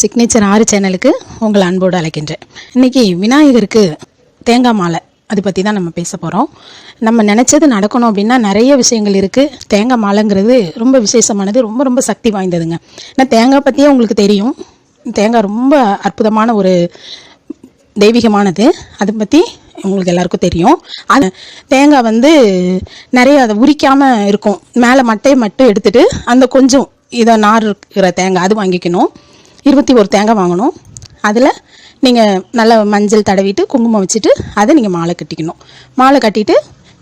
Signature ஆறு சேனலுக்கு உங்கள் அன்போடு அழைக்கின்றேன். இன்றைக்கி விநாயகருக்கு தேங்காய் மாலை அதை பற்றி தான் நம்ம பேச போகிறோம் நம்ம நினச்சது நடக்கணும் அப்படின்னா நிறைய விஷயங்கள் இருக்குது தேங்காய் மாலைங்கிறது ரொம்ப விசேஷமானது ரொம்ப ரொம்ப சக்தி வாய்ந்ததுங்க. ஏன்னா தேங்காய் பற்றியே உங்களுக்கு தெரியும். தேங்காய் ரொம்ப அற்புதமான ஒரு தெய்வீகமானது. அதை பற்றி உங்களுக்கு எல்லாருக்கும் தெரியும். அது தேங்காய் வந்து நிறைய அதை உரிக்காமல் இருக்கும். மேலே மட்டையை மட்டும் எடுத்துகிட்டு அந்த கொஞ்சம் இதை நார் இருக்கிற தேங்காய் அது வாங்கிக்கணும். இருபத்தி ஒரு தேங்காய் வாங்கணும். அதில் நீங்கள் நல்லா மஞ்சள் தடவிட்டு குங்குமம் வச்சுட்டு அதை நீங்கள் மாலை கட்டிக்கணும். மாலை கட்டிட்டு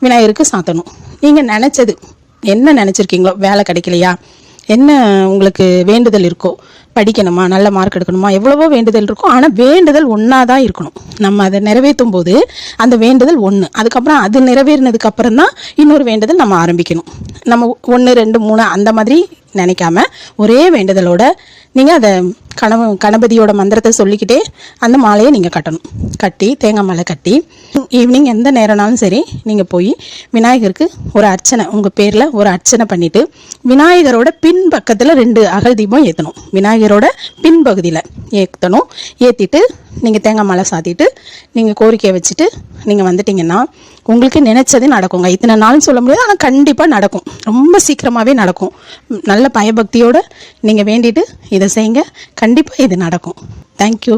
விநாயகருக்கு சாத்தணும். நீங்கள் நினச்சது என்ன நினச்சிருக்கீங்களோ வேலை கிடைக்கலையா? என்ன உங்களுக்கு வேண்டுதல் இருக்கோ படிக்கணுமா நல்ல மார்க் எடுக்கணுமா எவ்வளவோ வேண்டுதல் இருக்கும் ஆனால் வேண்டுதல் ஒன்றா தான் இருக்கணும். நம்ம அதை நிறைவேற்றும் போது அந்த வேண்டுதல் ஒன்று அதுக்கப்புறம் அது நிறைவேறினதுக்கு அப்புறம் தான் இன்னொரு வேண்டுதல் நம்ம ஆரம்பிக்கணும். நம்ம ஒன்று ரெண்டு மூணு அந்த மாதிரி நினைக்காம ஒரே வேண்டுதலோட நீங்கள் அதை கணவ கணபதியோட மந்திரத்தை சொல்லிக்கிட்டே அந்த மாலையை நீங்கள் கட்டணும். கட்டி தேங்காய் மாலை கட்டி ஈவினிங் எந்த நேரம்னாலும் சரி நீங்கள் போய் விநாயகருக்கு ஒரு அர்ச்சனை உங்கள் பேரில் ஒரு அர்ச்சனை பண்ணிவிட்டு விநாயகரோட பின் பக்கத்தில் ரெண்டு அகல் தீபம் ஏற்றணும் விநாயகரோட பின்பகுதியில். ஏற்றணும் ஏற்றிட்டு நீங்கள் தேங்காய் மாலை சாத்திட்டு நீங்கள் கோரிக்கையை வச்சுட்டு நீங்கள் வந்துட்டிங்கன்னா உங்களுக்கு நினச்சது நடக்குங்க. இத்தனை நாள்னு சொல்ல முடியாது ஆனால் கண்டிப்பாக நடக்கும். ரொம்ப சீக்கிரமாகவே நடக்கும். நல்ல பயபக்தியோடு நீங்கள் வேண்டிட்டு இதை செய்யுங்க. கண்டிப்பாக இது நடக்கும். தேங்க்யூ